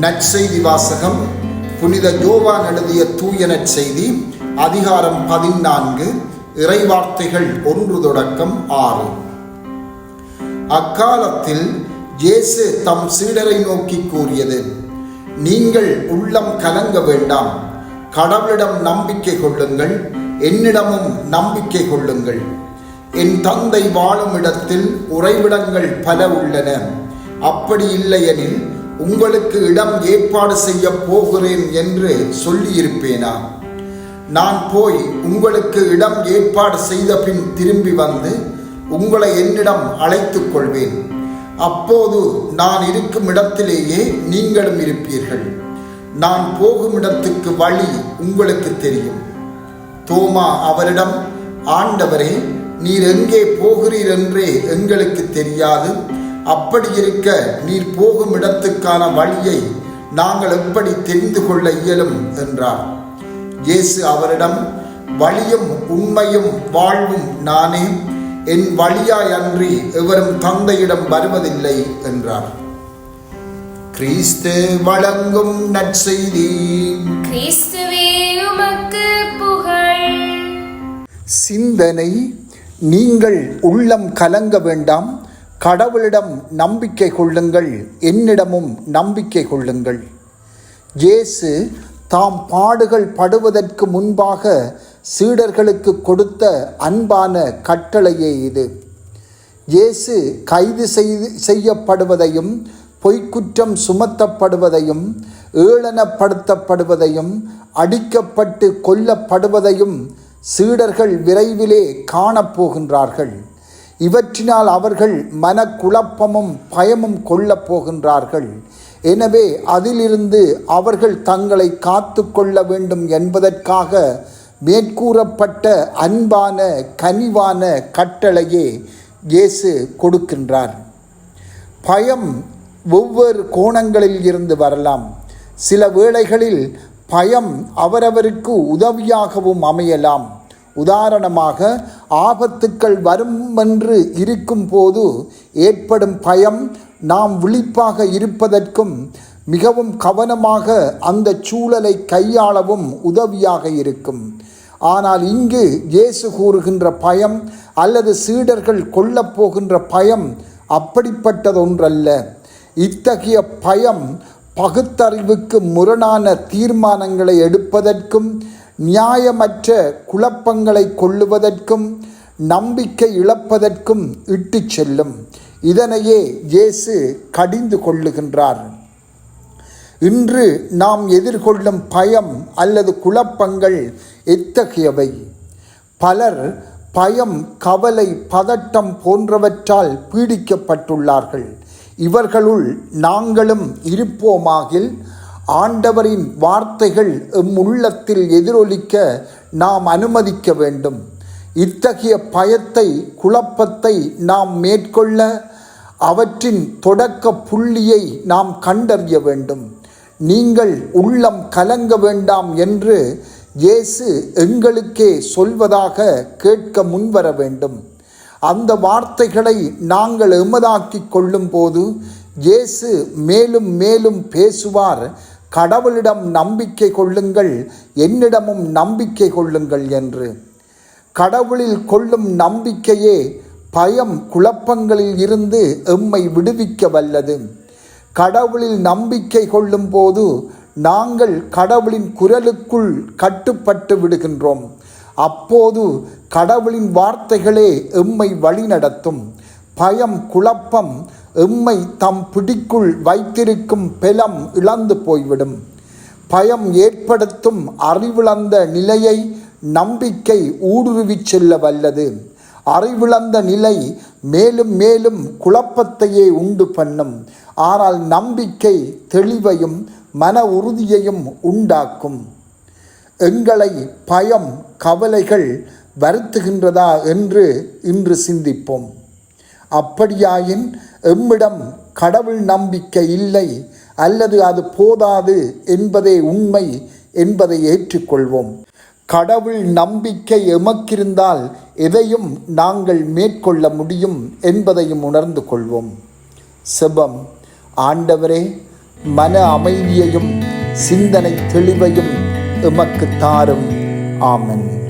நற்செய்தி வாசகம் புனித ஜோவான் எழுதிய தூய நற்செய்தி அதிகாரம் பதினான்கு இறைவார்த்தைகள் ஒன்று தொடக்கம் ஆறு. அக்காலத்தில் இயேசு தம் சீடரை நோக்கி கூறியது நீங்கள் உள்ளம் கலங்க வேண்டாம். கடவுளிடம் நம்பிக்கை கொள்ளுங்கள். என்னிடமும் நம்பிக்கை கொள்ளுங்கள். என் தந்தை வாழும் இடத்தில் உறைவிடங்கள் பல உள்ளன. அப்படி இல்லையெனில் உங்களுக்கு இடம் ஏற்பாடு செய்ய போகிறேன் என்று சொல்லியிருப்பேனா? நான் போய் உங்களுக்கு இடம் ஏற்பாடு செய்த பின் திரும்பி வந்து உங்களை என்னிடம் அழைத்துக் கொள்வேன். அப்போது நான் இருக்கும் இடத்திலேயே நீங்களும் இருப்பீர்கள். நான் போகும் இடத்துக்கு வழி உங்களுக்கு தெரியும். தோமா அவரிடம் ஆண்டவரே நீர் எங்கே போகிறீர் என்றே எங்களுக்கு தெரியாது. அப்படி இருக்க நீர் போகும் இடத்துக்கான வழியை நாங்கள் எப்படி தெரிந்து கொள்ள இயலும் என்றார். இயேசு அவரிடம் வழியும் உண்மையும் வாழ்வும் நானே என் வழியாய் அன்றி எவரும் தந்தையிடம் வருவதில்லை என்றார். கிறிஸ்து வழங்கும் நற்செய்தி. கிறிஸ்துவே உமக்கு புகழ். சிந்தனை நீங்கள் உள்ளம் கலங்க வேண்டாம் கடவுளிடம் நம்பிக்கை கொள்ளுங்கள் என்னிடமும் நம்பிக்கை கொள்ளுங்கள். இயேசு தாம் பாடுகள் படுவதற்கு முன்பாக சீடர்களுக்கு கொடுத்த அன்பான கட்டளையே இது. இயேசு கைது செய்து செய்யப்படுவதையும் பொய்க்குற்றம் சுமத்தப்படுவதையும் ஏளனப்படுத்தப்படுவதையும் அடிக்கப்பட்டு கொல்லப்படுவதையும் சீடர்கள் விரைவிலே காணப்போகின்றார்கள். இவற்றினால் அவர்கள் மனக்குழப்பமும் பயமும் கொள்ளப் போகின்றார்கள். எனவே அதிலிருந்து அவர்கள் தங்களை காத்து கொள்ள வேண்டும் என்பதற்காக மேற்கூறப்பட்ட அன்பான கனிவான கட்டளையே இயேசு கொடுக்கின்றார். பயம் ஒவ்வொரு கோணங்களில் இருந்து வரலாம். சில வேளைகளில் பயம் அவரவருக்கு உதவியாகவும் அமையலாம். உதாரணமாக ஆபத்துக்கள் வரும் என்று இருக்கும் போது ஏற்படும் பயம் நாம் விழிப்பாக இருப்பதற்கும் மிகவும் கவனமாக அந்த சூழலை கையாளவும் உதவியாக இருக்கும். ஆனால் இங்கு இயேசு கூறுகின்ற பயம் அல்லது சீடர்கள் கொல்லப் போகின்ற பயம் அப்படிப்பட்டதொன்றல்ல. இத்தகைய பயம் பகுத்தறிவுக்கு முரணான தீர்மானங்களை எடுப்பதற்கும் நியாயமற்ற குழப்பங்களை கொள்ளுவதற்கும் நம்பிக்கை இழப்பதற்கும் இட்டுச் செல்லும். இதனையே இயேசு கடிந்து கொள்ளுகின்றார். இன்று நாம் எதிர்கொள்ளும் பயம் அல்லது குழப்பங்கள் எத்தகையவை? பலர் பயம் கவலை பதட்டம் போன்றவற்றால் பீடிக்கப்பட்டுள்ளார்கள். இவர்களுள் நாங்களும் இருப்போமாகில் ஆண்டவரின் வார்த்தைகள் எம் உள்ளத்தில் எதிரொலிக்க நாம் அனுமதிக்க வேண்டும். இத்தகைய பயத்தை குழப்பத்தை நாம் மேற்கொள்ள அவற்றின் தொடக்க புள்ளியை நாம் கண்டறிய வேண்டும். நீங்கள் உள்ளம் கலங்க வேண்டாம் என்று இயேசு எங்களுக்கே சொல்வதாக கேட்க முன்வர வேண்டும். அந்த வார்த்தைகளை நாங்கள் எமதாக்கிக் கொள்ளும் போது இயேசு மேலும் மேலும் பேசுவார். கடவுளிடம் நம்பிக்கை கொள்ளுங்கள் என்னிடமும் நம்பிக்கை கொள்ளுங்கள் என்று. கடவுளில் கொள்ளும் நம்பிக்கையே பயம் குழப்பங்களில் இருந்து எம்மை விடுவிக்க வல்லது. கடவுளில் நம்பிக்கை கொள்ளும் போது நாங்கள் கடவுளின் குரலுக்குள் கட்டுப்பட்டு விடுகின்றோம். அப்போது கடவுளின் வார்த்தைகளே எம்மை வழிநடத்தும். பயம் குழப்பம் எம்மை தம் பிடிக்குள் வைத்திருக்கும் பெலம் இழந்து போய்விடும். பயம் ஏற்படுத்தும் அறிவிழந்த நிலையை நம்பிக்கை ஊடுருவிச் செல்ல வல்லது. அறிவிழந்த நிலை மேலும் மேலும் குழப்பத்தையே உண்டு பண்ணும். ஆனால் நம்பிக்கை தெளிவையும் மன உறுதியையும் உண்டாக்கும். எங்களை பயம் கவலைகள் வருத்துகின்றதா என்று இன்று சிந்திப்போம். அப்படியாயின் எம்மிடம் கடவுள் நம்பிக்கை இல்லை அல்லது அது போதாது என்பதே உண்மை என்பதை ஏற்றுக்கொள்வோம். கடவுள் நம்பிக்கை எமக்கிருந்தால் எதையும் நாங்கள் மேற்கொள்ள முடியும் என்பதையும் உணர்ந்து கொள்வோம். செபம். ஆண்டவரே மன அமைதியையும் சிந்தனை தெளிவையும் எமக்கு தாரும். ஆமன்.